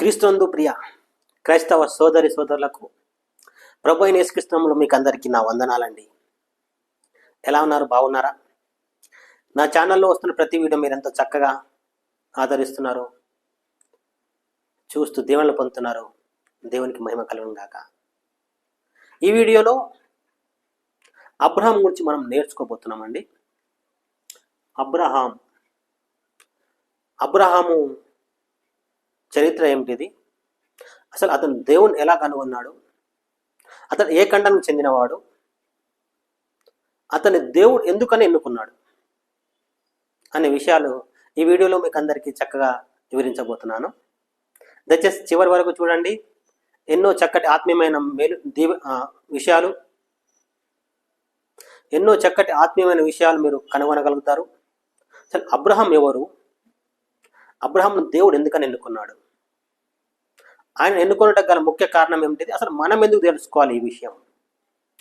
క్రీస్తునందు ప్రియ క్రైస్తవ సోదరి సోదరులకు ప్రభు అయిన యేసుక్రీస్తునంలో మీకు అందరికీ నా వందనాలండి. ఎలా ఉన్నారు? బాగున్నారా? నా ఛానల్లో వస్తున్న ప్రతి వీడియో మీరు ఎంతో చక్కగా ఆదరిస్తున్నారు. చూస్తూ దేవుళ్ళు పొందుతున్నారు. దేవునికి మహిమ కలుగును గాక. ఈ వీడియోలో అబ్రహాం గురించి మనం నేర్చుకోబోతున్నామండి. అబ్రహాం అబ్రహాము చరిత్ర ఏమిటిది అసలు అతను దేవుని ఎలా కనుగొన్నాడు? అతను ఏ ఖండానికి చెందినవాడు? అతని దేవుడు ఎందుకని ఎన్నుకున్నాడు? అనే విషయాలు ఈ వీడియోలో మీకు అందరికీ చక్కగా వివరించబోతున్నాను. దయచేసి చివరి వరకు చూడండి. ఎన్నో చక్కటి ఆత్మీయమైన మేలు దీవ విషయాలు. ఎన్నో చక్కటి ఆత్మీయమైన విషయాలు మీరు కనుగొనగలుగుతారు. అసలు అబ్రహం ఎవరు? అబ్రహాం దేవుడు ఎందుకని ఎన్నుకున్నాడు? ఆయన ఎన్నుకున్నట్టు గల ముఖ్య కారణం ఏమిటిది? అసలు మనం ఎందుకు తెలుసుకోవాలి ఈ విషయం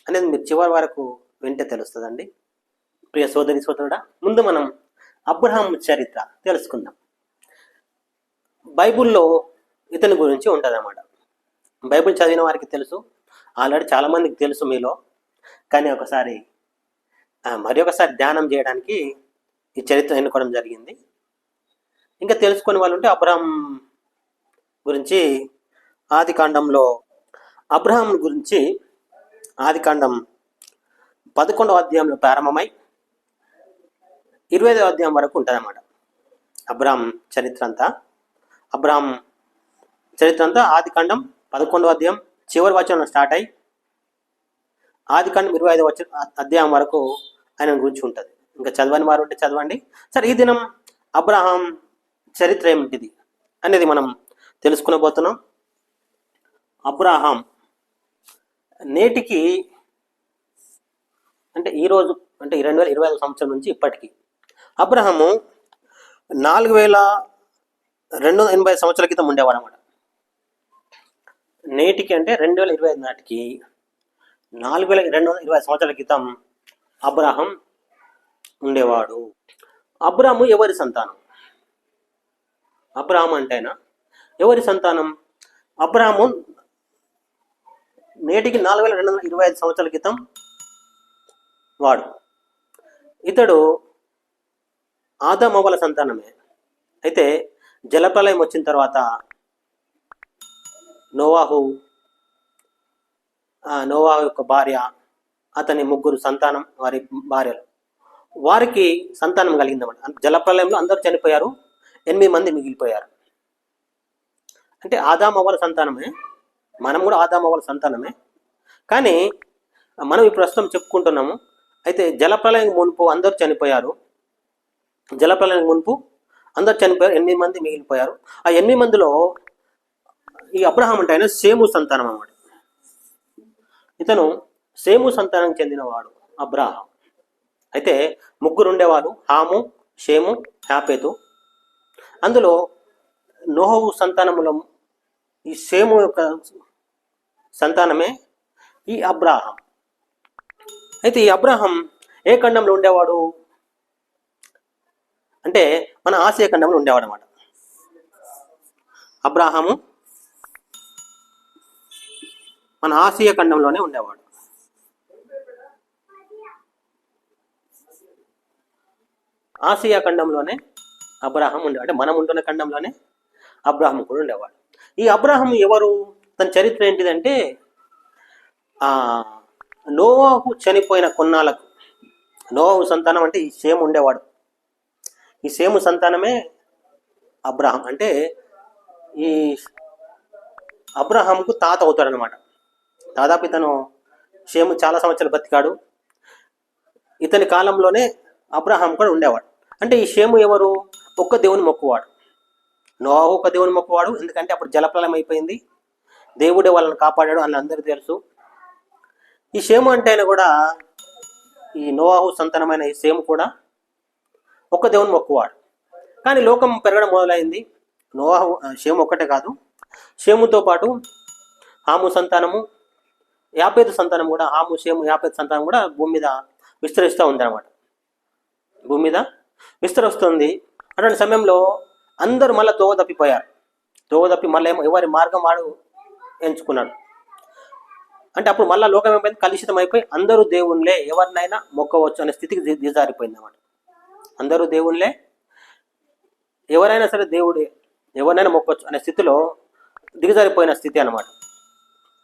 అనేది మీరు చివరి వరకు వింటే తెలుస్తుందండి. ప్రియ సోదరి సోదరుడా ముందు మనం అబ్రహాం చరిత్ర తెలుసుకుందాం. బైబిల్లో ఇతని గురించి ఉంటుందన్నమాట. బైబిల్ చదివిన వారికి తెలుసు ఆల్రెడీ చాలామందికి తెలుసు మీలో. కానీ ఒకసారి మరి ఒకసారి ధ్యానం చేయడానికి ఈ చరిత్ర ఎన్నుకోవడం జరిగింది. ఇంకా తెలుసుకునే వాళ్ళు ఉంటే అబ్రహం గురించి ఆది కాండంలో అబ్రహాం గురించి ఆది కాండం పదకొండవ అధ్యాయంలో ప్రారంభమై ఇరవై ఐదవ అధ్యాయం వరకు ఉంటుందన్నమాట. అబ్రహాం చరిత్ర అంతా. అబ్రహాం చరిత్ర అంతా ఆది కాండం పదకొండవ అధ్యాయం చివరి వచనం స్టార్ట్ అయ్యి ఆది కాండం ఇరవై ఐదవ వచ్చ అధ్యాయం వరకు ఆయన గురించి ఉంటుంది. ఇంకా చదవని వారు ఉంటే చదవండి. సరే ఈ దినం అబ్రహాం చరిత్ర ఏమిటిది అనేది మనం తెలుసుకునబోతున్నాం. అబ్రాహాం. నేటికి అంటే ఈరోజు అంటే రెండు వేల ఇరవై ఐదు సంవత్సరం నుంచి ఇప్పటికి అబ్రహము నాలుగు వేల రెండు వందల ఎనభై సంవత్సరాల క్రితం ఉండేవాడు అనమాట నేటికి అంటే రెండు వేల ఇరవై ఐదు నాటికి నాలుగు వేల రెండు వందల ఇరవై సంవత్సరాల క్రితం అబ్రహం ఉండేవాడు. అబ్రహము ఎవరి సంతానం? అబ్రాహం అంటేనా? ఎవరి సంతానం? అబ్రాహము నేటికి నాలుగు వేల రెండు వందల ఇరవై ఐదు సంవత్సరాల క్రితం వాడు. ఇతడు ఆదమవ్వల సంతానమే. అయితే జలప్రలయం వచ్చిన తర్వాత నోవాహు నోవాహు యొక్క భార్య అతని ముగ్గురు సంతానం వారి భార్యలు. వారికి సంతానం కలిగిందన్నమాట. జలప్రలయంలో అందరూ చనిపోయారు ఎనిమిది మంది మిగిలిపోయారు. అంటే ఆదామవ్వల సంతానమే మనం కూడా ఆదామవ్వల సంతానమే. కానీ మనం ఈ ప్రస్తుతం చెప్పుకుంటున్నాము అయితే జలప్రలయం మునుపు అందరూ చనిపోయారు. జలప్రలయం మునుపు అందరూ చనిపోయారు ఎనిమిది మంది మిగిలిపోయారు. ఆ ఎనిమిది మందిలో ఈ అబ్రహాం అంటే ఆయన సేము సంతానం అన్నమాట. ఇతను సేము సంతానానికి చెందినవాడు అబ్రహాం అయితే ముగ్గురు ఉండేవారు హాము షేము హ్యాపేతు అందులో నోహవు సంతానములో ఈ సేము యొక్క సంతానమే ఈ అబ్రాహం. అయితే ఈ అబ్రాహం ఏ ఖండంలో ఉండేవాడు? అంటే మన ఆసియా ఖండంలో ఉండేవాడు అనమాట అబ్రాహము మన ఆసియా ఖండంలోనే ఉండేవాడు. ఆసియా ఖండంలోనే అబ్రాహం ఉండేవాడు. అంటే మనం ఉంటున్న ఖండంలోనే అబ్రాహం కూడా ఉండేవాడు. ఈ అబ్రాహం ఎవరు? తన చరిత్ర ఏంటిదంటే నోవాహు చనిపోయిన కొన్నాళ్ళకు నోవాహు సంతానం అంటే ఈ సేమ్ ఉండేవాడు. ఈ సేము సంతానమే అబ్రహం అంటే ఈ అబ్రహాంకు తాత అవుతాడనమాట దాదాపు ఇతను షేము చాలా సంవత్సరాలు బతికాడు. ఇతని కాలంలోనే అబ్రహాం కూడా ఉండేవాడు. అంటే ఈ షేము ఎవరు? ఒక్క దేవుని మొక్కువాడు. నోవాహు ఒక దేవుని మొక్కువాడు ఎందుకంటే అప్పుడు జలప్రలయం అయిపోయింది. దేవుడే వాళ్ళని కాపాడాడు అని అందరికీ తెలుసు. ఈ షేము అంటే ఆయన కూడా ఈ నోవాహు సంతానమైన ఈ సేము కూడా ఒక్క దేవుని మొక్కువాడు. కానీ లోకం పెరగడం మొదలైంది. నోవాహు షేము ఒక్కటే కాదు. షేముతో పాటు హాము సంతానము యాపేతు సంతానం కూడా హాము షేము యాపేతు సంతానం కూడా భూమి మీద విస్తరిస్తూ ఉంది అనమాట భూమి మీద విస్తరిస్తుంది. అటువంటి సమయంలో అందరూ మళ్ళీ తోవ తప్పిపోయారు. త్రోవ తప్పి మళ్ళీ ఏమో ఎవరి మార్గం వాడు ఎంచుకున్నాడు. అంటే అప్పుడు మళ్ళీ లోకం ఏమైంది కలుషితం అయిపోయి అందరూ దేవుళ్ళే ఎవరినైనా మొక్కవచ్చు అనే స్థితికి దిగజారిపోయింది అన్నమాట అందరూ దేవుళ్ళే ఎవరైనా సరే దేవుడే ఎవరినైనా మొక్కవచ్చు అనే స్థితిలో దిగజారిపోయిన స్థితి అన్నమాట.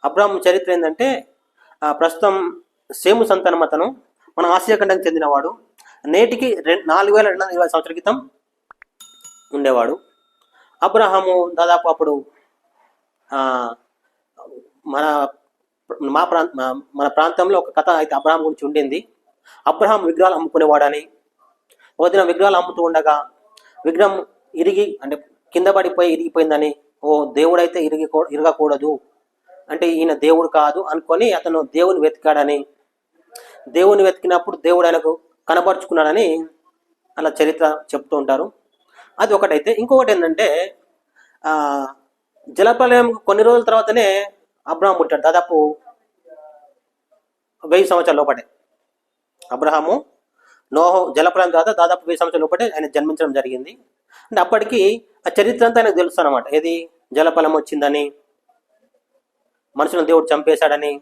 అబ్రాహం చరిత్ర ఏంటంటే ప్రస్తుతం సేము సంతానం అతను మన ఆసియా ఖండానికి చెందినవాడు నేటికి రెండు నాలుగు వేల రెండు వందల ఇరవై సంవత్సరాల క్రితం ఉండేవాడు. అబ్రహాము దాదాపు అప్పుడు మన మా ప్రాంత మన ప్రాంతంలో ఒక కథ అయితే అబ్రహాం గురించి ఉండింది. అబ్రహాం విగ్రహాలు అమ్ముకునేవాడని. ఒకదిన విగ్రహాలు అమ్ముతూ ఉండగా విగ్రహం ఇరిగి అంటే కింద పడిపోయి ఇరిగిపోయిందని ఓ దేవుడైతే ఇరిగి ఇరగకూడదు. అంటే ఈయన దేవుడు కాదు అనుకొని అతను దేవుని వెతికాడని. దేవుని వెతికినప్పుడు దేవుడు ఆయనకు కనపరుచుకున్నాడని అలా చరిత్ర చెప్తూ ఉంటారు. అది ఒకటైతే. ఇంకొకటి ఏంటంటే ఆ, జలప్రలయం కొన్ని రోజుల తర్వాతనే అబ్రహాం పుట్టాడు. దాదాపు వెయ్యి సంవత్సరాల లోపటే. అబ్రహాము నోహో జలప్రాయం తర్వాత దాదాపు వెయ్యి సంవత్సరాల లోపటే ఆయన జన్మించడం జరిగింది. అంటే అప్పటికి ఆ చరిత్ర అంతా ఆయనకు తెలుసు అనమాట ఏది? జలపలం వచ్చిందని మనుషులను దేవుడు చంపేశాడని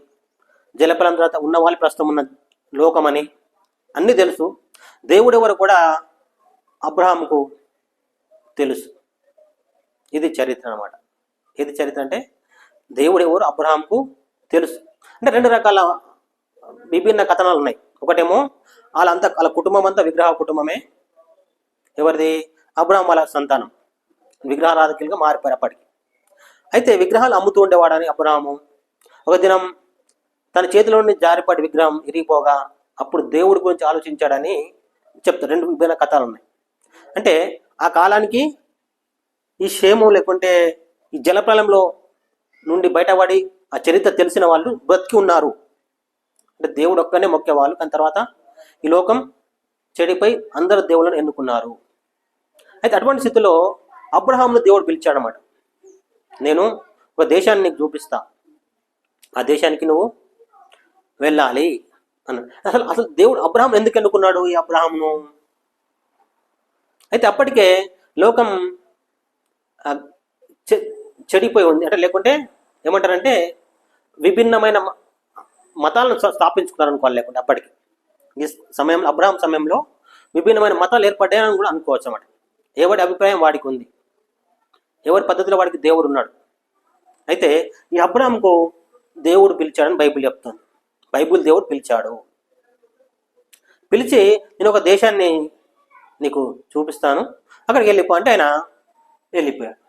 జలపలం తర్వాత ఉన్న వాళ్ళు ప్రస్తుతం ఉన్న లోకమని అన్నీ తెలుసు. దేవుడు ఎవరు కూడా అబ్రహాంకు తెలుసు. ఇది చరిత్ర అన్నమాట. ఇది చరిత్ర అంటే దేవుడు ఎవరు అబ్రహాంకు తెలుసు. అంటే రెండు రకాల విభిన్న కథనాలు ఉన్నాయి. ఒకటేమో వాళ్ళంతా వాళ్ళ కుటుంబం అంతా విగ్రహ కుటుంబమే. ఎవరిది? అబ్రహాం వాళ్ళ సంతానం. విగ్రహారాధకులుగా మారిపోయారు అప్పటికి. అయితే విగ్రహాలు అమ్ముతూ ఉండేవాడని అబ్రహాము? ఒక దినం తన చేతిలో నుండి జారిపడి విగ్రహం ఇరిగిపోగా అప్పుడు దేవుడి గురించి ఆలోచించాడని చెప్తారు. రెండు విభిన్న కథలు ఉన్నాయి. అంటే ఆ కాలానికి ఈ క్షేమం లేకుంటే ఈ జలప్రలంలో నుండి బయటపడి ఆ చరిత్ర తెలిసిన వాళ్ళు బ్రతికి ఉన్నారు. అంటే దేవుడు ఒక్కనే మొక్కేవాళ్ళు. కానీ తర్వాత ఈ లోకం చెడిపై అందరు దేవుళ్ళని ఎన్నుకున్నారు. అయితే అటువంటి స్థితిలో అబ్రహాంను దేవుడు పిలిచాడనమాట నేను ఒక దేశాన్ని నీకు చూపిస్తా. ఆ దేశానికి నువ్వు వెళ్ళాలి అన్న. అసలు అసలు దేవుడు అబ్రహాం ఎందుకు ఎన్నుకున్నాడు ఈ అబ్రహాంను అయితే అప్పటికే లోకం చెడిపోయి ఉంది. అంటే లేకుంటే ఏమంటారంటే విభిన్నమైన మ- మతాలను స్థా- స్థాపించుకున్నారు అనుకోవాలి లేకుంటే అప్పటికి. ఈ సమయంలో అబ్రహాం సమయంలో విభిన్నమైన మతాలు ఏర్పడ్డాయని కూడా అనుకోవచ్చు అన్నమాట. ఎవరి అభిప్రాయం వాడికి ఉంది. ఎవరి పద్ధతిలో వాడికి దేవుడు ఉన్నాడు. అయితే ఈ అబ్రహాంకు దేవుడు పిలిచాడని బైబిల్ చెప్తుంది. బైబిల్ దేవుడు పిలిచాడు. పిలిచి నేను ఒక దేశాన్ని నీకు చూపిస్తాను. అక్కడికి వెళ్ళిపో అంటే ఆయన వెళ్ళిపోయాడు.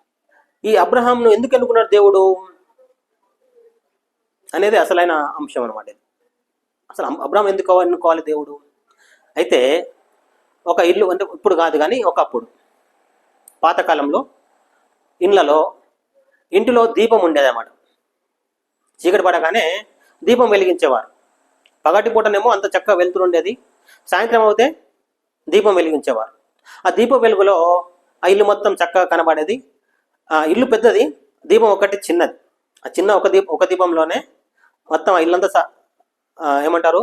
ఈ అబ్రహాంను ఎందుకు ఎన్నుకున్నాడు దేవుడు? అనేది అసలైన అంశం అనమాట ఇది. అసలు అబ్రహం ఎందుకు ఎన్నుకోవాలి దేవుడు? అయితే ఒక ఇల్లు అంటే ఇప్పుడు కాదు కానీ ఒకప్పుడు పాతకాలంలో ఇండ్లలో ఇంటిలో దీపం ఉండేదన్నమాట. చీకటి పడగానే దీపం వెలిగించేవారు. పగటి పూటనేమో అంత చక్కగా వెళ్తుండేది ఉండేది. సాయంత్రం అవుతే దీపం వెలిగించేవారు. ఆ దీపం వెలుగులో ఆ ఇల్లు మొత్తం చక్కగా కనబడేది. ఇల్లు పెద్దది దీపం ఒకటి చిన్నది. ఆ చిన్న ఒక దీపం ఒక దీపంలోనే మొత్తం ఆ ఇల్లంతా స- ఏమంటారు?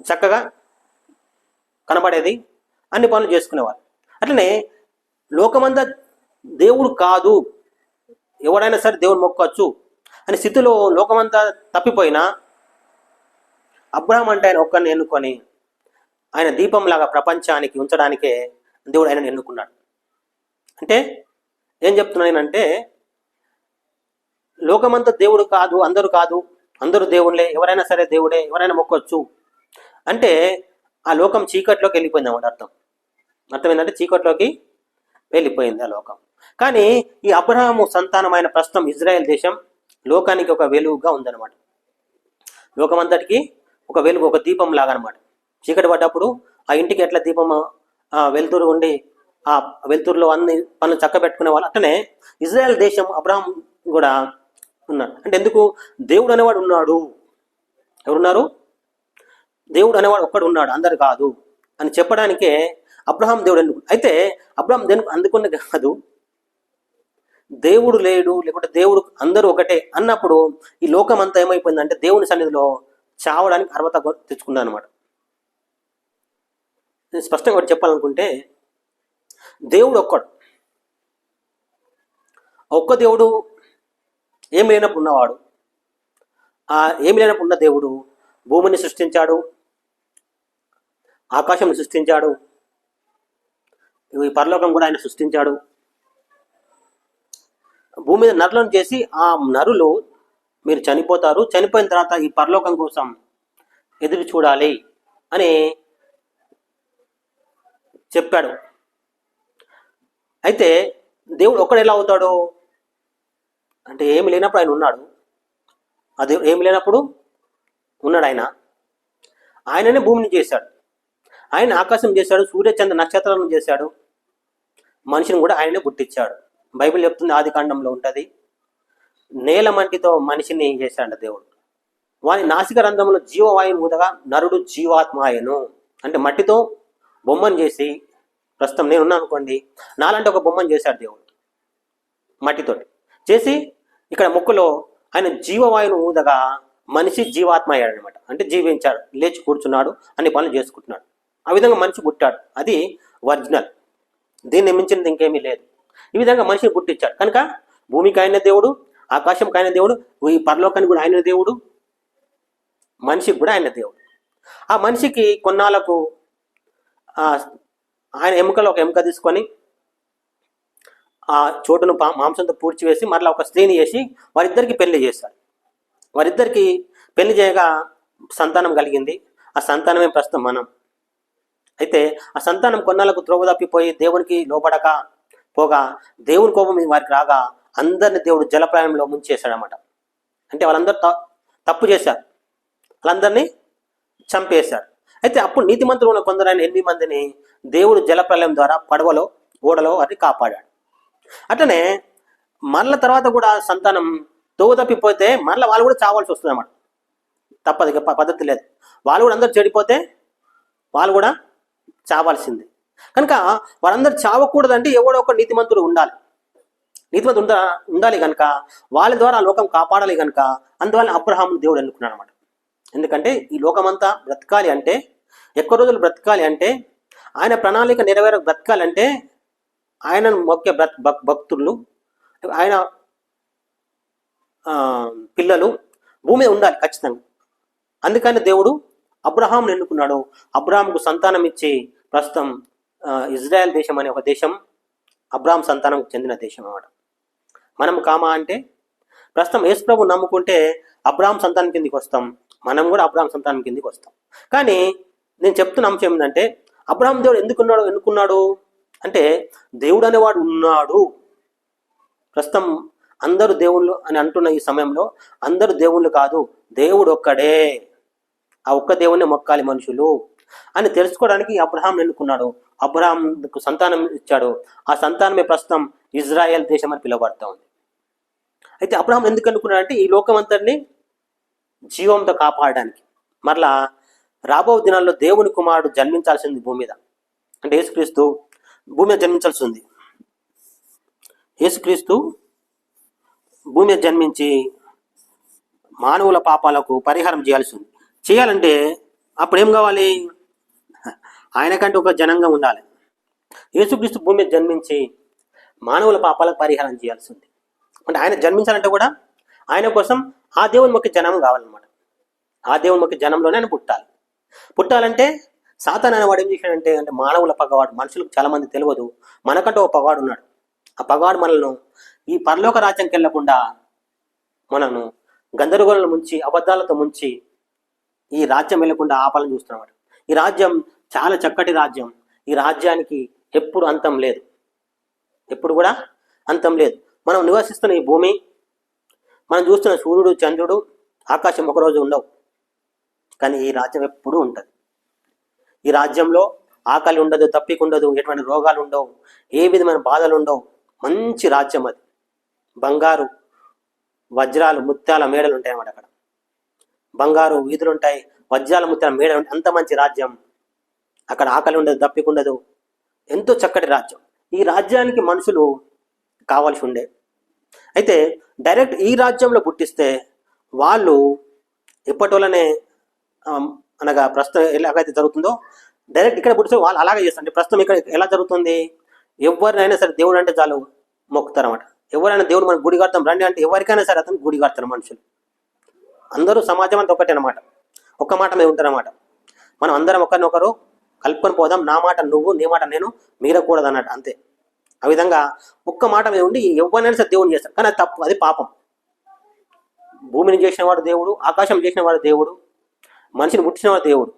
చక్కగా కనబడేది అన్ని పనులు చేసుకునేవారు అట్లనే లోకమంతా దేవుడు కాదు ఎవడైనా సరే దేవుడు మొక్కవచ్చు అనే స్థితిలో లోకమంతా తప్పిపోయినా అబ్రహం అంటే ఆయన ఒక్కరిని ఎన్నుకొని ఆయన దీపంలాగా ప్రపంచానికి ఉంచడానికే దేవుడు ఆయనను ఎన్నుకున్నాడు. అంటే ఏం చెప్తున్నాయనంటే లోకమంతా దేవుడు కాదు అందరూ కాదు అందరూ దేవుళ్ళే ఎవరైనా సరే దేవుడే ఎవరైనా మొక్కొచ్చు. అంటే ఆ లోకం చీకట్లోకి వెళ్ళిపోయింది అన్నమాట అర్థం. అర్థం ఏంటంటే చీకట్లోకి వెళ్ళిపోయింది ఆ లోకం. కానీ ఈ అబ్రహాము సంతానమైన ప్రస్తుతం ఇజ్రాయెల్ దేశం లోకానికి ఒక వెలుగుగా ఉందన్నమాట. లోకమంతటికి ఒక వెలుగు ఒక దీపం లాగా అనమాట చీకటి పడ్డప్పుడు ఆ ఇంటికి ఎట్లా దీపం వెలుతురు ఉండి ఆ వెలుతురులో అన్ని పనులు చక్క పెట్టుకునే వాళ్ళు. అట్లనే ఇజ్రాయెల్ దేశం అబ్రాహం కూడా ఉన్నాడు అంటే ఎందుకు? దేవుడు అనేవాడు ఉన్నాడు. ఎవరున్నారు? దేవుడు అనేవాడు ఒక్కడు ఉన్నాడు. అందరు కాదు. అని చెప్పడానికే అబ్రహాం దేవుడు ఎందుకు? అయితే అబ్రహాం దేనికి అందుకునే కాదు. దేవుడు లేడు లేకుంటే దేవుడు అందరూ ఒకటే అన్నప్పుడు ఈ లోకం అంతా ఏమైపోయిందంటే దేవుని సన్నిధిలో చావడానికి అర్హత తెచ్చుకున్నాను అనమాట నేను స్పష్టంగా చెప్పాలనుకుంటే దేవుడు ఒక్కడు ఒక్క దేవుడు ఏం లేనప్పుడు ఉన్నవాడు? ఆ ఏమి లేనప్పుడు ఉన్న దేవుడు భూమిని సృష్టించాడు ఆకాశం సృష్టించాడు ఈ పరలోకం కూడా ఆయన సృష్టించాడు. భూమి మీద నరులను చేసి ఆ నరులు మీరు చనిపోతారు చనిపోయిన తర్వాత ఈ పరలోకం కోసం ఎదురు చూడాలి అని చెప్పాడు. అయితే దేవుడు ఒక్కడు ఎలా అవుతాడు? అంటే ఏమి లేనప్పుడు ఆయన ఉన్నాడు. అది ఏమి లేనప్పుడు ఉన్నాడు ఆయన. ఆయననే భూమిని చేశాడు. ఆయన ఆకాశం చేశాడు సూర్యచంద్ర నక్షత్రాలను చేశాడు. మనిషిని కూడా ఆయనే పుట్టించాడు బైబిల్ చెప్తుంది ఆది కాండంలో ఉంటుంది నేల మంటితో మనిషిని చేశాడు దేవుడు? వాని నాసిక రంధ్రంలో జీవవాయువు ఊదగా నరుడు జీవాత్మాయను అంటే మట్టితో బొమ్మను చేసి ప్రస్తుతం నేను ఉన్నాను అనుకోండి నాలాంటి ఒక బొమ్మను చేశాడు దేవుడు. మట్టితోటి. చేసి ఇక్కడ ముక్కులో ఆయన జీవవాయువును ఊదగా మనిషి జీవాత్మ అయ్యాడనమాట. అంటే జీవించాడు లేచి కూర్చున్నాడు అన్ని పనులు చేసుకుంటున్నాడు. ఆ విధంగా మనిషి పుట్టాడు. అది ఒరిజినల్. దీన్ని మించినది ఇంకేమీ లేదు. ఈ విధంగా మనిషిని పుట్టించాడు. కనుక భూమికి ఆయన దేవుడు ఆకాశంకి ఆయన దేవుడు ఈ పరలోకానికి కూడా ఆయన దేవుడు మనిషికి కూడా ఆయన దేవుడు. ఆ మనిషికి కొన్నాళ్ళకు ఆయన ఎముకలో ఒక ఎముక తీసుకొని ఆ చోటును మాంసంతో పూడ్చివేసి మరలా ఒక స్త్రీని చేసి వారిద్దరికి పెళ్ళి చేశారు. వారిద్దరికి పెళ్ళి చేయగా సంతానం కలిగింది. ఆ సంతానమే ప్రస్తుతం మనం. అయితే ఆ సంతానం కొన్నాళ్ళకు త్రోవ తప్పిపోయి దేవునికి లోపడక పోగా దేవుని కోపం వారికి రాగా అందరిని దేవుడు జలప్రాయంలో ముంచేశాడనమాట. అంటే వాళ్ళందరూ తప్పు చేశారు. వాళ్ళందరినీ చంపేశారు. అయితే అప్పుడు నీతిమంతులు ఉన్న కొందరైన ఎనిమిది మందిని దేవుడు జలప్రలయం ద్వారా పడవలో ఓడలో వారిని కాపాడాడు. అట్లనే మరల తర్వాత కూడా సంతానం తోవ తప్పిపోతే మరల వాళ్ళు కూడా చావాల్సి వస్తుంది అన్నమాట తప్పదు పద్ధతి లేదు. వాళ్ళు కూడా అందరూ చెడిపోతే వాళ్ళు కూడా చావాల్సింది. కనుక వాళ్ళందరూ చావకూడదంటే ఎవడో ఒక నీతిమంతుడు ఉండాలి. నీతిమంతుడు ఉండ ఉండాలి కనుక వాళ్ళ ద్వారా ఆ లోకం కాపాడాలి కనుక అందువల్ల అబ్రహాం దేవుడు ఎన్నుకున్నాడు అనమాట ఎందుకంటే ఈ లోకమంతా బ్రతకాలి అంటే ఎక్కువ రోజులు బ్రతకాలి అంటే ఆయన ప్రణాళిక నెరవేర బ్రతకాలి అంటే ఆయనను మొక్కే భక్- భక్తులు ఆయన పిల్లలు భూమి ఉండాలి ఖచ్చితంగా. అందుకని దేవుడు అబ్రహాంను ఎన్నుకున్నాడు. అబ్రహాంకు సంతానం ఇచ్చి ప్రస్తుతం ఇజ్రాయెల్ దేశం అనే ఒక దేశం అబ్రహాం సంతానంకు చెందిన దేశం అన్నమాట. మనం కామా అంటే ప్రస్తుతం యేసుప్రభు నమ్ముకుంటే అబ్రాహం సంతానం కిందికి వస్తాం. మనం కూడా అబ్రాహం సంతానం కిందికి వస్తాం. కానీ నేను చెప్తున్న అంశం ఏంటంటే అబ్రహాం దేవుడు ఎందుకున్నాడు ఎన్నుకున్నాడు అంటే దేవుడు అనేవాడు ఉన్నాడు. ప్రస్తుతం అందరూ దేవుళ్ళు అని అంటున్న ఈ సమయంలో అందరు దేవుళ్ళు కాదు దేవుడు ఒక్కడే. ఆ ఒక్క దేవుణ్ణి మొక్కాలి మనుషులు. అని తెలుసుకోవడానికి అబ్రహాం ఎన్నుకున్నాడు అబ్రహాంకు సంతానం ఇచ్చాడు. ఆ సంతానమే ప్రస్తుతం ఇజ్రాయెల్ దేశం అని పిలువబడతా ఉంది. అయితే అబ్రహాం ఎందుకు అనుకున్నాడంటే ఈ లోకం అంతటిని జీవంతో కాపాడడానికి. మరలా రాబో దినాల్లో దేవుని కుమారుడు జన్మించాల్సింది భూమి మీద. అంటే యేసుక్రీస్తు భూమి మీద జన్మించాల్సి ఉంది. యేసుక్రీస్తు భూమి మీద జన్మించి మానవుల పాపాలకు పరిహారం చేయాల్సి ఉంది. చేయాలంటే అప్పుడు ఏం కావాలి? ఆయనకంటే ఒక జనంగా ఉండాలి. యేసుక్రీస్తు భూమి మీద జన్మించి మానవుల పాపాలకు పరిహారం చేయాల్సి ఉంది. అంటే ఆయన జన్మించాలంటే కూడా ఆయన కోసం ఆ దేవుని మొక్క జనం కావాలన్నమాట. ఆ దేవుని మొక్క జనంలోనే ఆయన పుట్టాలి. పుట్టాలంటే సాతాన్ అనేవాడు ఏం చేశాడంటే అంటే మానవుల పగవాడు మనుషులకు చాలా మంది తెలియదు మనకంటూ ఒక పగవాడు ఉన్నాడు. ఆ పగవాడు మనల్ని ఈ పరలోక రాజ్యంకి వెళ్ళకుండా మనను గందరగోళాలు ముంచి అబద్ధాలతో ముంచి ఈ రాజ్యం వెళ్ళకుండా ఆపాలని చూస్తున్నాడు. ఈ రాజ్యం చాలా చక్కటి రాజ్యం. ఈ రాజ్యానికి ఎప్పుడు అంతం లేదు. ఎప్పుడు కూడా అంతం లేదు. మనం నివసిస్తున్న ఈ భూమి మనం చూస్తున్న సూర్యుడు చంద్రుడు ఆకాశం ఒకరోజు ఉండవు. కానీ ఈ రాజ్యం ఎప్పుడూ ఉంటుంది. ఈ రాజ్యంలో ఆకలి ఉండదు తప్పికుండదు ఎటువంటి రోగాలు ఉండవు ఏ విధమైన బాధలు ఉండవు. మంచి రాజ్యం అది. బంగారు వజ్రాలు ముత్యాల మేడలు ఉంటాయి అన్నమాట అక్కడ. బంగారు వీధులు ఉంటాయి వజ్రాల ముత్యాల మేడలు అంత మంచి రాజ్యం. అక్కడ ఆకలి ఉండదు తప్పికుండదు ఎంతో చక్కటి రాజ్యం. ఈ రాజ్యానికి మనుషులు కావాల్సి ఉండే. అయితే డైరెక్ట్ ఈ రాజ్యంలో పుట్టిస్తే వాళ్ళు ఎప్పటి వల్లనే అనగా ప్రస్తుతం ఎలాగైతే జరుగుతుందో డైరెక్ట్ ఇక్కడ పుట్టిస్తే వాళ్ళు అలాగే చేస్తారు ప్రస్తుతం ఇక్కడ ఎలా జరుగుతుంది? ఎవరినైనా సరే దేవుడు అంటే చాలు మొక్కుతారు అనమాట ఎవరైనా దేవుడు మనకు గుడి కడతాం రండి అంటే ఎవరికైనా సరే అతను గుడి కడతారు మనుషులు. అందరూ సమాజం అంతా ఒకటే అనమాట ఒక్క మాట మీద ఉంటారన్నమాట మనం అందరం ఒకరినొకరు కలుపుకొని పోదాం నా మాట నువ్వు నీ మాట నేను మీరకూడదు అన్నట్టు అంతే. ఆ విధంగా ఒక్క మాట మీద ఉండి ఎవరినైనా సరే దేవుడిని చేస్తారు. కానీ అది తప్పు అది పాపం. భూమిని చేసినవాడు దేవుడు ఆకాశం చేసినవాడు దేవుడు మనిషిని ముట్టినవాడు దేవుడు.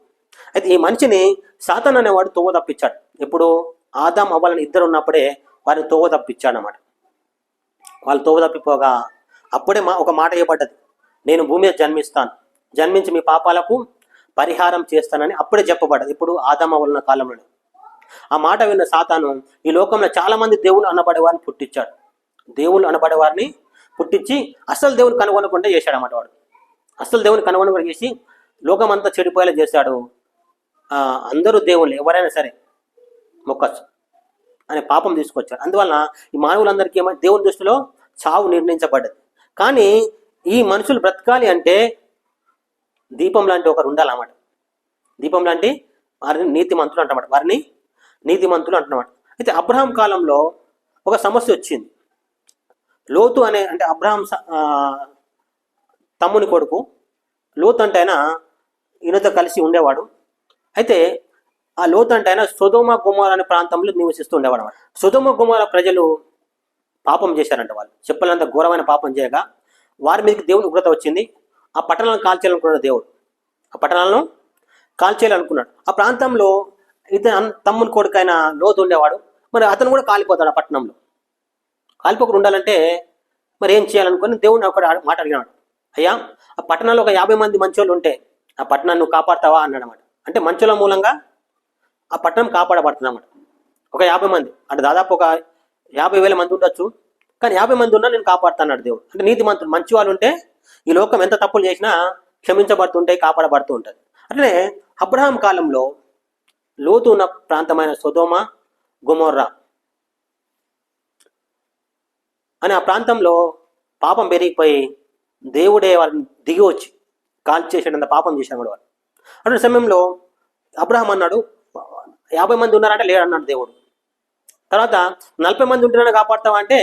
అయితే ఈ మనిషిని సాతాన్ అనేవాడు తోవ తప్పించాడు. ఎప్పుడు? ఆదాం అవ్వాలని ఇద్దరు ఉన్నప్పుడే వారిని తోవ తప్పించాడు అన్నమాట వాళ్ళు తోవ తప్పిపోగా అప్పుడే మా ఒక మాట ఇవ్వబడ్డది. నేను భూమి మీద జన్మిస్తాను. జన్మించి మీ పాపాలకు పరిహారం చేస్తానని అప్పుడే చెప్పబడ్డది. ఇప్పుడు ఆదామ వలన కాలంలోనే. ఆ మాట విన్న సాతాను ఈ లోకంలో చాలా మంది దేవుళ్ళు అనబడే వారిని పుట్టించాడు. దేవుళ్ళు అనబడే వారిని పుట్టించి అసలు దేవుని కనుగొనకుండా చేశాడు అన్నమాట వాడు. అసలు దేవుని కనుగొనకుండా చేసి లోకమంతా చెడిపోయేలా చేశాడు. అందరూ దేవుళ్ళు ఎవరైనా సరే మొక్కచ్చు అనే పాపం తీసుకొచ్చాడు. అందువలన ఈ మానవులందరికీ ఏమైనా దేవుని దృష్టిలో చావు నిర్ణయించబడ్డది. కానీ ఈ మనుషులు బ్రతకాలి అంటే దీపం లాంటి ఒకరు ఉండాలన్నమాట. దీపం లాంటి వారిని నీతిమంతులు అంటమాట వారిని నీతిమంతులు అంటున్నమాట అయితే అబ్రహాం కాలంలో ఒక సమస్య వచ్చింది. లోతు అనే అంటే అబ్రహాం స- తమ్ముని కొడుకు లోతు అంటే ఆయన ఈయనతో కలిసి ఉండేవాడు. అయితే ఆ లోతు అంటే ఆయన సుధోమ గుమార్ అనే ప్రాంతంలో నివసిస్తూ ఉండేవాడు అన్నమాట. సుధోమ గుమార ప్రజలు పాపం చేశారంట వాళ్ళు. చెప్పలేనంత ఘోరమైన పాపం చేయగా వారి మీదకి దేవుని ఉగ్రత వచ్చింది. ఆ పట్టణాలను కాల్చేయాలనుకున్నాడు దేవుడు. ఆ పట్టణాలను కాల్చేయాలనుకున్నాడు. ఆ ప్రాంతంలో ఇతను తమ్ముని కొడుకైన లోతు ఉండేవాడు. మరి అతను కూడా కాలిపోతాడు ఆ పట్టణంలో. కాలిపోకుండా ఉండాలంటే మరి ఏం చేయాలనుకుని దేవుడిని ఒక మాట అడిగినాడు. అయ్యా ఆ పట్టణంలో ఒక యాభై మంది మంచోళ్ళు ఉంటే ఆ పట్టణాన్ని నువ్వు కాపాడతావా అన్నాడు అనమాట అంటే మంచుల మూలంగా ఆ పట్టణం కాపాడబడుతుంది అనమాట ఒక యాభై మంది అంటే దాదాపు ఒక యాభై వేల మంది ఉండొచ్చు. కానీ యాభై మంది ఉన్నా నేను కాపాడుతాన్నాడు దేవుడు. అంటే నీతి మంత్రులు మంచి వాళ్ళు ఉంటే ఈ లోకం ఎంత తప్పులు చేసినా క్షమించబడుతుంటాయి కాపాడబడుతూ ఉంటుంది. అట్లనే అబ్రహాం కాలంలో లోతు ఉన్న ప్రాంతమైన సొదోమ గుమోర్రా అని ఆ ప్రాంతంలో పాపం పెరిగిపోయి దేవుడే వారిని దిగి వచ్చి కాల్ చేసేటంత పాపం చేశాడు వాళ్ళు అటువంటి సమయంలో అబ్రహం అన్నాడు యాభై మంది ఉన్నారంటే లేడు అన్నాడు దేవుడు. తర్వాత నలభై మంది ఉంటున్నా కాపాడుతావా అంటే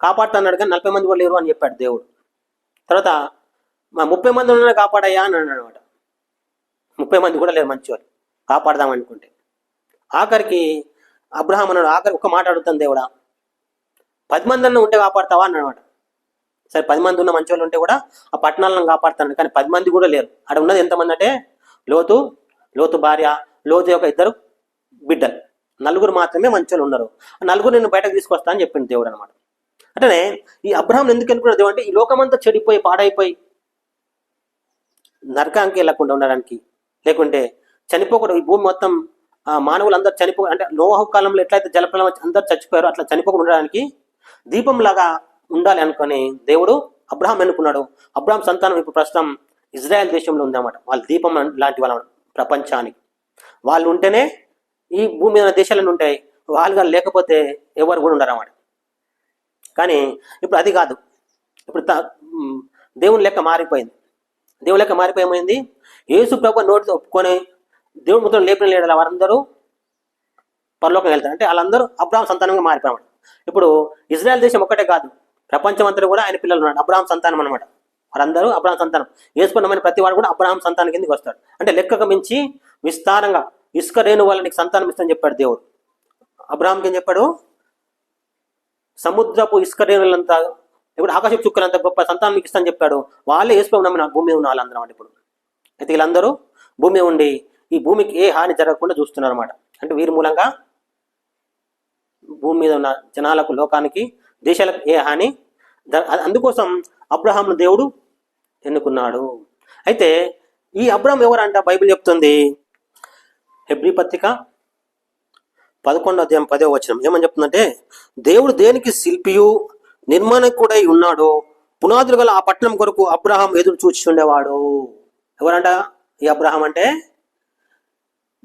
కాపాడుతా అన్నాడు కానీ నలభై మంది కూడా లేరు అని చెప్పాడు దేవుడు. తర్వాత మా ముప్పై మంది ఉన్నా కాపాడయ్యా అని అన్నాడు అనమాట ముప్పై మంది కూడా లేరు మంచివాళ్ళు కాపాడదాం అనుకుంటే. ఆఖరికి అబ్రహాం అన్నాడు ఆఖరి ఒక మాట అడుగుతాను దేవుడా. పది మంది అన్న ఉంటే కాపాడతావా అన్నమాట సరే పది మంది ఉన్న మంచి ఉంటే కూడా ఆ పట్టణాలను కాపాడుతాను. కానీ పది మంది కూడా లేరు. అక్కడ ఉన్నది ఎంతమంది అంటే లోతు లోతు భార్య లోతు యొక్క ఇద్దరు బిడ్డలు. నలుగురు మాత్రమే మంచి వాళ్ళు ఉన్నారు. ఆ నలుగురు నేను బయటకు తీసుకొస్తా అని చెప్పింది దేవుడు అనమాట అంటే ఈ అబ్రహాం ఎందుకు అనుకున్న దేవుడు అంటే ఈ లోకమంతా చెడిపోయి పాడైపోయి నరకానికి వెళ్ళకుండా ఉండడానికి లేకుంటే చనిపోకూడదు. ఈ భూమి మొత్తం ఆ, మానవులు అందరు చనిపో అంటే లోహ కాలంలో ఎట్లయితే జలప్రలయం అందరు చచ్చిపోయారో అట్లా చనిపోకుండా ఉండడానికి దీపం లాగా ఉండాలి అనుకొని దేవుడు అబ్రహాం అనుకున్నాడు అబ్రహాం సంతానం ఇప్పుడు ప్రస్తుతం ఇజ్రాయెల్ దేశంలో ఉందన్నమాట. వాళ్ళ దీపం లాంటి వాళ్ళ ప్రపంచానికి. వాళ్ళు ఉంటేనే ఈ భూమి మీద దేశాలను ఉంటాయి. వాళ్ళుగా లేకపోతే ఎవరు కూడా ఉండరు అన్నమాట కానీ ఇప్పుడు అది కాదు. ఇప్పుడు త- దేవుని లెక్క మారిపోయింది. దేవుని లెక్క మారిపోయింది యేసు ప్రభు నోటితో ఒప్పుకొని దేవుడి ముద్ర లేపిన లేడల వారందరూ పరలోకం వెళ్తారు. అంటే వాళ్ళందరూ అబ్రాహం సంతానంగా మారిపోయాడు ఇప్పుడు ఇజ్రాయెల్ దేశం ఒక్కటే కాదు. ప్రపంచం అంతా కూడా ఆయన పిల్లలు ఉన్నాడు అబ్రాహం సంతానం అనమాట వారందరూ అబ్రాహం సంతానం. ఏసుకున్నమైన ప్రతి వాడు కూడా అబ్రాహం సంతానం కిందకి వస్తాడు. అంటే లెక్కకు మించి విస్తారంగా ఇసుక రేణు వాళ్ళకి సంతానం ఇస్తాను చెప్పాడు దేవుడు. అబ్రాహంకి ఏం చెప్పాడు? సముద్రపు ఇసుక రేణులంతా ఇప్పుడు ఆకాశ చుక్కలంత గొప్ప సంతానం మీకు ఇస్తాను చెప్పాడు. వాళ్ళే వేసుకోవడం నమ్మిన భూమి ఉన్న వాళ్ళందరం అన్నమాట ఇప్పుడు. అయితే వీళ్ళందరూ భూమి ఉండి ఈ భూమికి ఏ హాని జరగకుండా చూస్తున్నారు అనమాట అంటే వీరి మూలంగా భూమి మీద ఉన్న జనాలకు లోకానికి దేశాలకు ఏ హాని? అందుకోసం అబ్రహాంను దేవుడు ఎన్నుకున్నాడు. అయితే ఈ అబ్రహం ఎవరంట? బైబిల్ చెప్తుంది. హెబ్రి పత్రిక పదకొండో అధ్యాయం పదో వచనం ఏమని చెప్తుందంటే దేవుడు దేనికి శిల్పియు నిర్మాణకుడై ఉన్నాడు పునాదులు గల ఆ పట్టణం కొరకు అబ్రహాం ఎదురు చూచుండేవాడు ఎవరంట ఈ అబ్రహాం అంటే?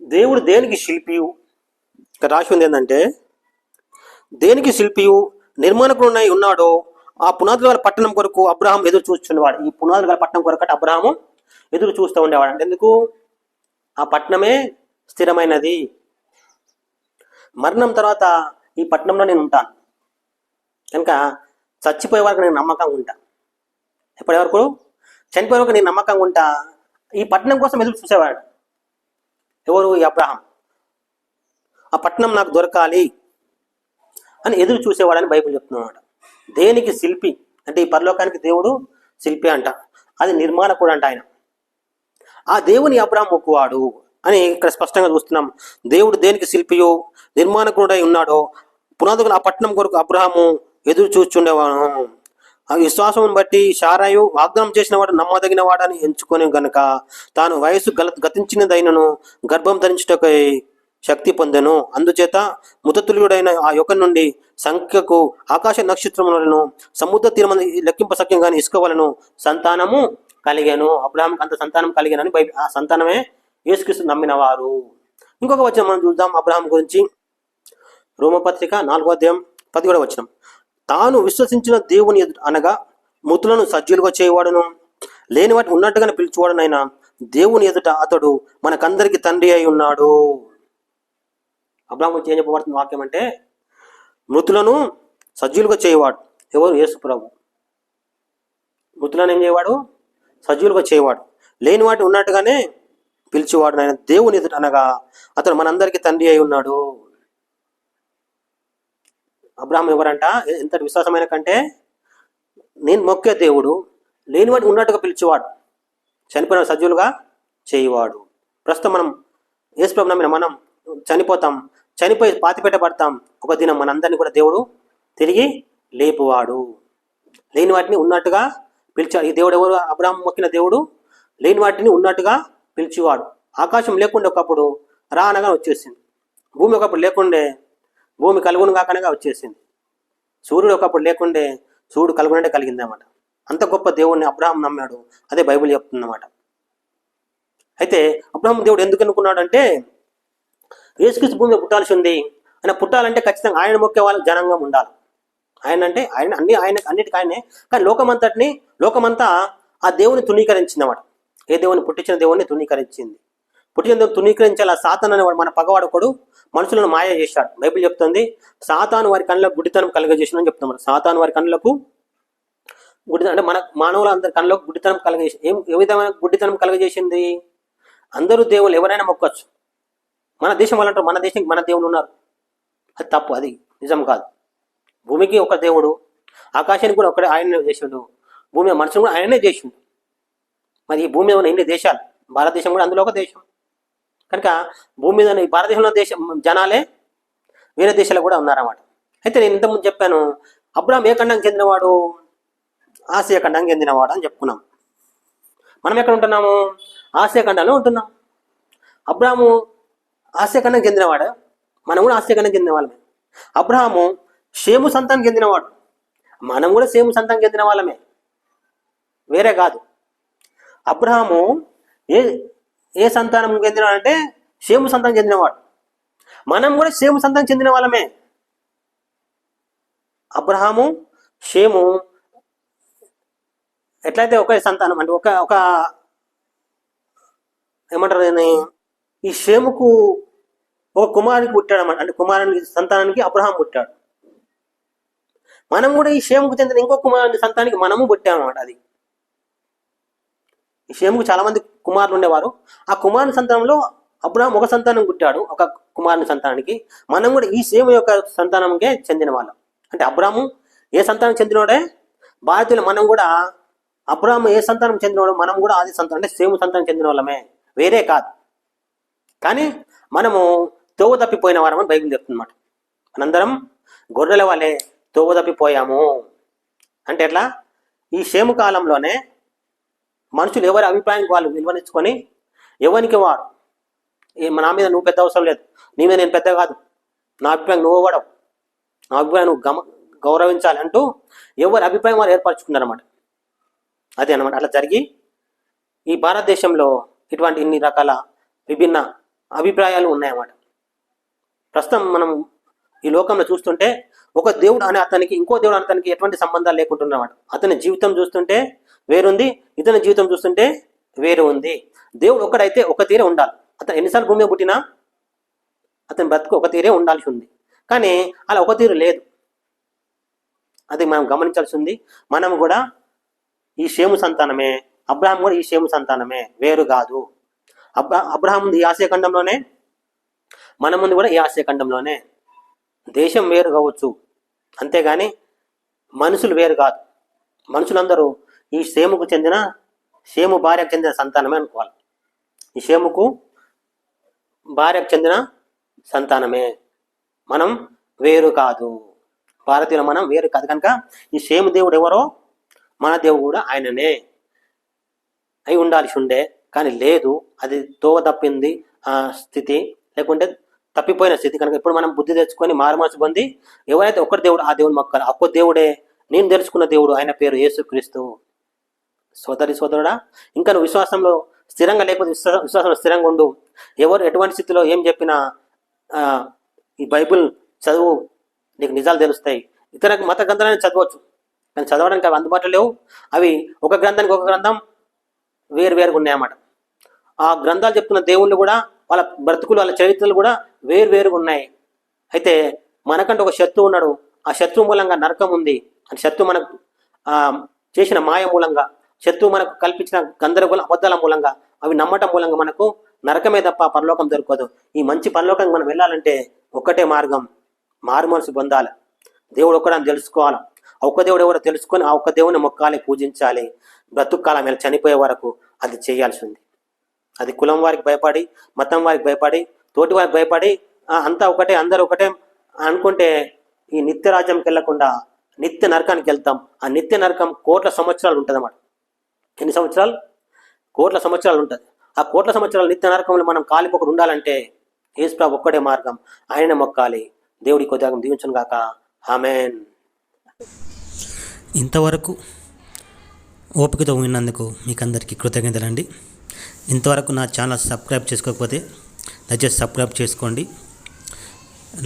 దేవుడు దేనికి శిల్పియు? ఇక్కడ రాసి ఉంది ఏంటంటే దేనికి శిల్పియు? నిర్మాణకుడు ఉన్నాడో ఆ పునాదులు గల పట్టణం కొరకు అబ్రహాం ఎదురు చూస్తుండేవాడు ఈ పునాదులు గల పట్టణం కొరకు అబ్రహాము ఎదురు చూస్తూ ఉండేవాడు. అంటే ఎందుకు? ఆ పట్టణమే స్థిరమైనది. మరణం తర్వాత ఈ పట్టణంలో నేను ఉంటాను. కనుక చచ్చిపోయే వరకు నేను నమ్మకంగా ఉంటా. ఎప్పటి వరకు? చనిపోయే వరకు నేను నమ్మకంగా ఉంటా. ఈ పట్టణం కోసం ఎదురు చూసేవాడు ఎవరు? ఈ అబ్రహాం. ఆ పట్టణం నాకు దొరకాలి. అని ఎదురు చూసేవాడని బైబిల్ చెప్తున్నాడు దేనికి శిల్పి? అంటే ఈ పరలోకానికి దేవుడు శిల్పి అంట. అది నిర్మాణకుడు అంట ఆయన. ఆ దేవుని అబ్రాహం మొక్కువాడు అని ఇక్కడ స్పష్టంగా చూస్తున్నాం. దేవుడు దేనికి శిల్పియో? నిర్మాణకుడై ఉన్నాడో? పునాదులు ఆ పట్టణం కొరకు అబ్రహాము ఎదురు చూచుండేవాడు ఆ విశ్వాసం బట్టి షారాయు వాగ్దానం చేసిన వాడు నమ్మదగిన వాడని ఎంచుకొని గనుక తాను వయసు గల గతించినదైనను గర్భం ధరించుటకై శక్తి పొందెను. అందుచేత ముతతుల్యుడైన ఆ యొక్క నుండి సంఖ్యకు ఆకాశ నక్షత్రములను సముద్ర తీరమంది లెక్కింప సఖ్యం కానీ ఇసుక సంతానము కలిగాను. అబ్రాహాంకి అంత సంతానం కలిగానని బై ఆ సంతానమే యేసుక్రీస్తు నమ్మిన వారు ఇంకొక వచనం మనం చూద్దాం అబ్రహాం గురించి. రోమపత్రిక నాలుగో అధ్యాయం పదిహేడవ వచనం. తాను విశ్వసించిన దేవుని ఎదుట అనగా మృతులను సజ్జులుగా చేయవాడును. లేని వాటిని ఉన్నట్టుగానే పిలిచేవాడునైనా దేవుని ఎదుట అతడు మనకందరికి తండ్రి అయి ఉన్నాడు. అబ్రాహం గురించి ఏం చెప్పబడుతుంది వాక్యం అంటే మృతులను సజ్జులుగా చేయవాడు. ఎవరు? యేసు ప్రభు. మృతులను ఏం చేయవాడు? సజ్జులుగా చేయవాడు. లేని వాటి ఉన్నట్టుగానే పిలిచేవాడు ఆయన దేవుని ఎదుట అనగా అతను మనందరికీ తండ్రి అయి ఉన్నాడు. అబ్రాహం ఎవరంట? ఎంతటి విశ్వాసమైన కంటే నేను మొక్కే దేవుడు. లేని వాటి ఉన్నట్టుగా పిలిచేవాడు. చనిపోయిన సజ్జులుగా చేయవాడు. ప్రస్తుతం మనం యేసుప్రభు నమ్మిన మనం చనిపోతాం చనిపోయి పాతిపెట్టబడతాం. ఒక దినం మనందరినీ కూడా దేవుడు తిరిగి లేపువాడు. లేని వాటిని ఉన్నట్టుగా పిలిచాడు ఈ దేవుడు ఎవరు? అబ్రాహం మొక్కిన దేవుడు లేని వాటిని ఉన్నట్టుగా పిలిచేవాడు. ఆకాశం లేకుండా ఒకప్పుడు రా అనగానే వచ్చేసింది. భూమి ఒకప్పుడు లేకుండే భూమి కలుగును కాకనగా వచ్చేసింది. సూర్యుడు ఒకప్పుడు లేకుండే సూర్యుడు కలుగునంటే కలిగిందన్నమాట. అంత గొప్ప దేవుడిని అబ్రాహం నమ్మాడు. అదే బైబిల్ చెప్తుందన్నమాట. అయితే అబ్రాహం దేవుడు ఎందుకు అనుకున్నాడు అంటే యేసుక్రీస్తు భూమిలో పుట్టాల్సి ఉంది. ఆయన పుట్టాలంటే ఖచ్చితంగా ఆయన మొక్కే వాళ్ళ జనంగా ఉండాలి. ఆయన అంటే ఆయన అన్ని ఆయన అన్నిటికీ ఆయనే. కానీ లోకమంతటిని లోకమంతా ఆ దేవుని తుణీకరించిందన్నమాట. ఏ దేవుని పుట్టించిన దేవుని తుణీకరించింది. పుట్టిన దేవుని తునీకరించాలి ఆ సాతాన్ అనేవాడు మన పగవాడు ఒకడు మనుషులను మాయ చేశాడు. బైబిల్ చెప్తుంది సాతాను వారి కళ్ళకు గుడ్డితనం కలుగజేసిందని చెప్తున్నాం సాతాను వారి కళ్ళకు గుడితనం అంటే మన మానవుల అందరి కళ్ళకు గుడితనం కలగజేసి ఏం ఏ విధమైన గుడ్డితనం కలగజేసింది? అందరూ దేవుళ్ళు ఎవరైనా మొక్కొచ్చు. మన దేశం వాళ్ళు మన దేశం మన దేవుడు ఉన్నారు. అది తప్పు అది నిజం కాదు. భూమికి ఒక దేవుడు ఆకాశానికి కూడా ఒకడే ఆయనే చేసిండు. భూమి మనుషులు కూడా ఆయనే చేసిండు. మరి ఈ భూమి మీద ఉన్న ఎన్ని దేశాలు? భారతదేశం కూడా అందులో ఒక దేశం. కనుక భూమి మీద ఈ భారతదేశంలో దేశం జనాలే వేరే దేశాలు కూడా ఉన్నారన్నమాట. అయితే నేను ఇంతకుముందు చెప్పాను అబ్రాహం ఏ ఖండానికి చెందినవాడు? ఆసియా ఖండానికి చెందినవాడు అని చెప్పుకున్నాం. మనం ఎక్కడ ఉంటున్నాము? ఆసియా ఖండంలో ఉంటున్నాం. అబ్రాము ఆసియా చెందినవాడు మనం కూడా ఆసియా చెందిన వాళ్ళమే అబ్రహాము షేము సంతానం చెందినవాడు మనం కూడా సేము సంతానం చెందిన వాళ్ళమే వేరే కాదు. అబ్రహాము ఏ ఏ సంతానం చెందినవాడు అంటే షేము సంతానం చెందినవాడు మనం కూడా షేము సంతానం చెందిన వాళ్ళమే అబ్రహాము షేము ఎట్లయితే ఒకే సంతానం అంటే ఒక ఒక ఏమంటారు ఈ షేముకు ఒక కుమారునికి పుట్టాడు అన్నమాట. అంటే కుమారునికి సంతానానికి అబ్రహాం పుట్టాడు. మనం కూడా ఈ షేముకు చెందిన ఇంకో కుమారుని సంతానానికి మనము పుట్టామన్నమాట అది. ఈ షేముకు చాలా మంది కుమారులు ఉండేవారు. ఆ కుమారుని సంతానంలో అబ్రహాం ఒక సంతానం పుట్టాడు ఒక కుమారుని సంతానానికి. మనం కూడా ఈ సేము యొక్క సంతానంకే చెందిన వాళ్ళం. అంటే అబ్రాము ఏ సంతానం చెందినోడే? భారతీయులు మనం కూడా అబ్రాహం ఏ సంతానం చెందినోడో మనం కూడా ఆది సంతానం అంటే సేము సంతానం చెందిన వాళ్ళమే. వేరే కాదు. కానీ మనము తోవ తప్పిపోయిన వారమని బైబిల్ చెప్తుందన్నమాట. మనందరం గొర్రెల వాళ్ళే తోవ తప్పిపోయాము. అంటే ఎట్లా? ఈ సేము కాలంలోనే మనుషులు ఎవరి అభిప్రాయానికి వాళ్ళు విలువనిచ్చుకొని ఎవరికి వారు? నా మీద నువ్వు పెద్ద అవసరం లేదు. నీ మీద నేను పెద్ద కాదు. నా అభిప్రాయం నువ్వు ఇవ్వడం. నా అభిప్రాయం నువ్వు గమ గౌరవించాలి అంటూ ఎవరి అభిప్రాయం వారు ఏర్పరచుకున్నారన్నమాట. అదే అనమాట అలా జరిగి ఈ భారతదేశంలో ఇటువంటి ఇన్ని రకాల విభిన్న అభిప్రాయాలు ఉన్నాయన్నమాట. ప్రస్తుతం మనం ఈ లోకంలో చూస్తుంటే ఒక దేవుడు అనే అతనికి ఇంకో దేవుడు అనే అతనికి ఎటువంటి సంబంధాలు లేకుంటున్నమాట అతని జీవితం చూస్తుంటే వేరుంది ఇతని జీవితం చూస్తుంటే వేరు ఉంది దేవుడు ఒక్కడైతే ఒక తీరే ఉండాలి. అతను ఎన్నిసార్లు భూమి పుట్టినా అతని బ్రతుకు ఒక తీరే ఉండాల్సి ఉంది. కానీ అలా ఒక తీరు లేదు. అది మనం గమనించాల్సి ఉంది. మనం కూడా ఈ షేము సంతానమే అబ్రాహం కూడా ఈ షేము సంతానమే వేరు కాదు. అబ్రా అబ్రహాం ఉంది ఈ ఆసియా ఖండంలోనే? మన ముందు కూడా ఈ ఆసియా ఖండంలోనే. దేశం వేరు కావచ్చు. అంతేగాని మనుషులు వేరు కాదు. మనుషులందరూ ఈ సేముకు చెందిన సేము భార్యకు చెందిన సంతానమే అనుకోవాలి. ఈ సేముకు భార్యకు చెందిన సంతానమే. మనం వేరు కాదు. భారతీయుల మనం వేరు కాదు. కనుక ఈ సేము దేవుడు ఎవరో? మన దేవుడు కూడా ఆయననే. అయి ఉండాల్సి ఉండే. కానీ లేదు అది దోవ తప్పింది ఆ స్థితి. లేకుంటే తప్పిపోయిన స్థితి. కనుక ఇప్పుడు మనం బుద్ధి తెచ్చుకొని మారుమనసు పొంది ఎవరైతే ఒక్కటి దేవుడు ఆ దేవుడు మొక్కాలి ఒక్క దేవుడే నేను తెలుసుకున్న దేవుడు ఆయన పేరు యేసుక్రీస్తు. సోదరి సోదరుడా ఇంకా నువ్వు విశ్వాసంలో స్థిరంగా లేకపోతే విశ్వా- విశ్వాసంలో స్థిరంగా ఉండు. ఎవరు ఎటువంటి స్థితిలో ఏం చెప్పినా ఈ బైబిల్ చదువు నీకు నిజాలు తెలుస్తాయి. ఇతర మత గ్రంథాలను చదవచ్చు. కానీ చదవడానికి అవి అందుబాటులో లేవు. అవి ఒక గ్రంథానికి ఒక గ్రంథం వేరు వేరుగా ఉన్నాయన్నమాట. ఆ గ్రంథాలు చెప్తున్న దేవుళ్ళు కూడా వాళ్ళ బ్రతుకులు వాళ్ళ చరిత్రలు కూడా వేరు వేరుగా ఉన్నాయి. అయితే మనకంటే ఒక శత్రువు ఉన్నాడు. ఆ శత్రువు మూలంగా నరకం ఉంది. అని శత్రువు మనకు ఆ, చేసిన మాయ మూలంగా శత్రువు మనకు కల్పించిన గందరగోళ అబద్ధాల మూలంగా అవి నమ్మటం మూలంగా మనకు నరకమే తప్ప పరలోకం దొరకదు. ఈ మంచి పరలోకానికి మనం వెళ్ళాలంటే ఒక్కటే మార్గం మారు మనసు పొందాలి. దేవుడు ఒక్కడని తెలుసుకోవాలి. ఒక్క దేవుడు ఎవరో తెలుసుకొని ఆ ఒక్క దేవుని మొక్కాలి పూజించాలి. బ్రతుక్కాల మీద చనిపోయే వరకు అది చేయాల్సి ఉంది. అది కులం వారికి భయపడి మతం వారికి భయపడి తోటి వారికి భయపడి అంతా ఒకటే అందరు ఒకటే అనుకుంటే ఈ నిత్య రాజ్యంకి వెళ్ళకుండా నిత్య నరకానికి వెళ్తాం. ఆ నిత్య నరకం కోట్ల సంవత్సరాలు ఉంటుంది అన్నమాట ఎన్ని సంవత్సరాలు? కోట్ల సంవత్సరాలు ఉంటుంది. ఆ కోట్ల సంవత్సరాలు నిత్య నరకంలో మనం కాలిపోకుండా ఉండాలంటే యేసుప్రభు ఒక్కడే మార్గం. ఆయన మొక్కాలి. దేవుడి కొద్దిగా దీవించను గాక ఆమెన్. ఇంతవరకు ఓపికతో విన్నందుకు మీకు అందరికీ కృతజ్ఞతలండి. ఇంతవరకు నా ఛానల్ సబ్స్క్రైబ్ చేసుకోకపోతే దయచేసి సబ్స్క్రైబ్ చేసుకోండి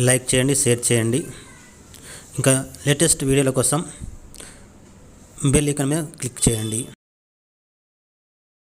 లైక్ చేయండి షేర్ చేయండి. ఇంకా లేటెస్ట్ వీడియోల కోసం బెల్ ఐకాన్ మీద క్లిక్ చేయండి.